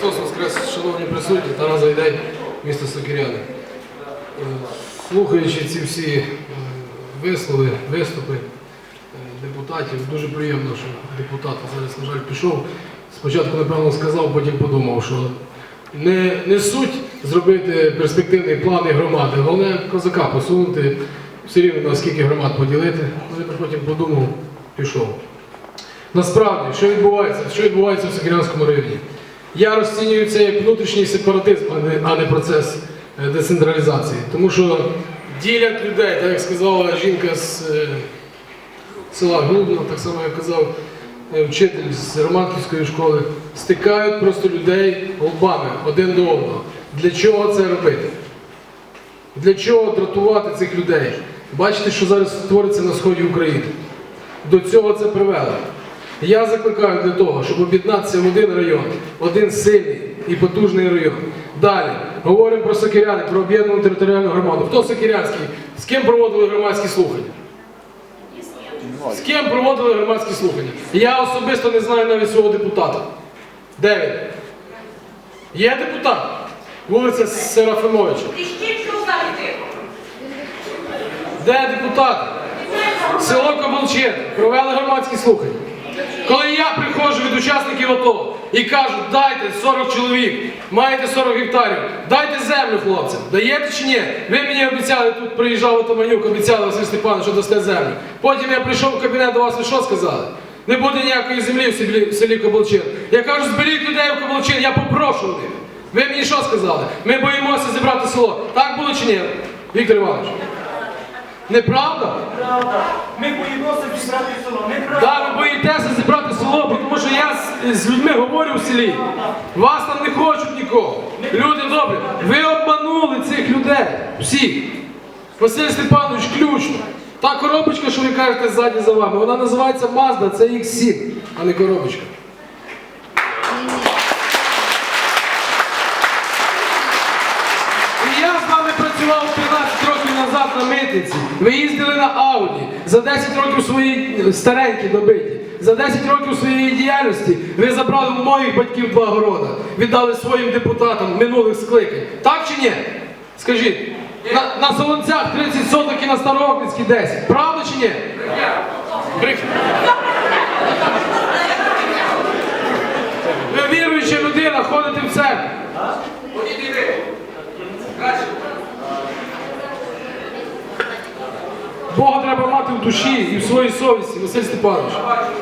Христос Воскрес, шановні присутні, Тарас Зайдей, місто Сокиряни. Е, Слухаючи ці всі е, вислови, виступи е, депутатів, дуже приємно, що депутат зараз, на жаль, пішов. Спочатку, напевно, сказав, потім подумав, що не, не суть зробити перспективний план і громади, головне козака посунути, все рівно на скільки громад поділити. Ну, потім подумав, пішов. Насправді, що відбувається? Що відбувається в Сокирянському районі? Я розцінюю це як внутрішній сепаратизм, а не, процес е, децентралізації. Тому що ділять людей, так як сказала жінка з е, села Глубно, так само як казав е, вчитель з Романківської школи, стикають просто людей лбами один до одного. Для чого це робити? Для чого дратувати цих людей? Бачите, що зараз твориться на сході України. До цього це привело. Я закликаю для того, щоб об'єднатися в один район, один сильний і потужний район. Далі говоримо про Сокиряни, про об'єднану територіальну громаду. Хто Сокирянський? З ким проводили громадські слухання? З ким проводили громадські слухання? Я особисто не знаю навіть свого депутата. Де він? Є депутат? Вулиця Серафимовича. Де депутати? Село Кабалчин провели громадські слухання. Коли я приходжу від учасників АТО і кажу, дайте 40 чоловік, маєте 40 гектарів, дайте землю хлопцям. Даєте чи ні? Ви мені обіцяли, тут приїжджав Отаманюк, обіцяли Василь Степанович, що дасте землю. Потім я прийшов в кабінет до вас, ви що сказали? Не буде ніякої землі в селі, в селі Кабалчин. Я кажу, зберіть людей в Кабалчин, я попрошу них. Ви мені що сказали? Ми боїмося зібрати село. Так було чи ні? Віктор Іванович? Неправда? Правда. Ми боїмося зібрати село. Неправда. Да, ви боїтеся зібрати село, тому що я з, з людьми говорю в селі. Вас там не хочуть нікого. Люди добрі, ви обманули цих людей. Всіх. Василь Степанович, ключно. Та коробочка, що ви кажете ззаді за вами, вона називається Mazda, це X7, а не коробочка. І я з вами працював 13 років назад на митниці. Ви їздили на Ауді. За 10 років свої старенькі добиті. За 10 років своєї діяльності ви забрали у моїх батьків два города, віддали своїм депутатам минулих скликань. Так чи ні? Скажіть, на, на Солонцях 30 соток і на Староокрицькій 10. Правда чи ні? Брехня. Душі і в своїй совісті, Василь Степанович.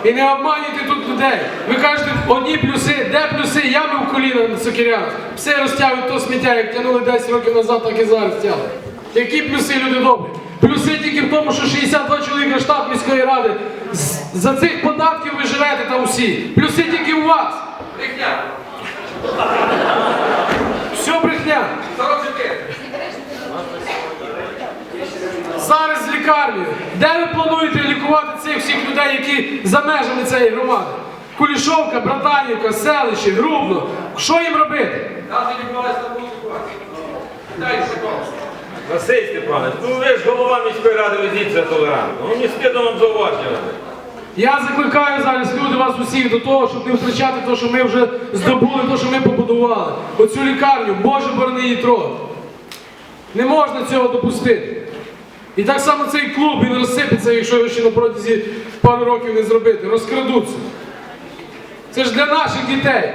І не обманюйте тут людей. Ви кажете, одні плюси, де плюси? Ями в коліна на сокирянах. Все розтягують то сміття, як тягнули 10 років назад, так і зараз тягли. Які плюси, люди добрі? Плюси тільки в тому, що 62 чоловіка штат міської ради. За цих податків ви живете там усі. Плюси тільки у вас. Брехня. Все брехня. Зараз з лікарнею. Де ви плануєте лікувати цих всіх людей, які за межами цієї громади? Кулішовка, Братанівка, селище, Грубно. Що їм робити? Василь Степанович, ну ви ж голова міської ради ведіться толерантно. Ну не стидно вам зауваження. Я закликаю зараз люди вас усіх до того, щоб не втрачати те, що ми вже здобули, те, що ми побудували. Оцю лікарню, Боже борони її трогати. Не можна цього допустити. І так само цей клуб він розсипеться, якщо його ще на протязі пару років не зробити. Розкрадуться. Це ж для наших дітей.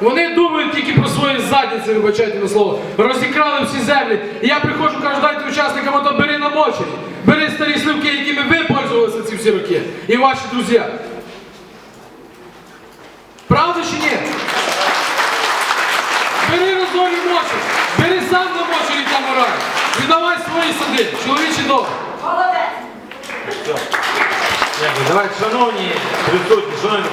Вони думають тільки про свої задниці, вибачайте на слово. Розікрали всі землі. І я приходжу, кажу, дайте учасникам, ото бери на мочері. Бери старі сливки, якими ви пользувалися ці всі роки. І ваші друзі. Правда чи ні? Бери розорі мочі. Бери сам на мочері там орай. Віддавай свої сади. Чоловічі добре. Молодець. Дякую. Давайте, шановні присутні, шановні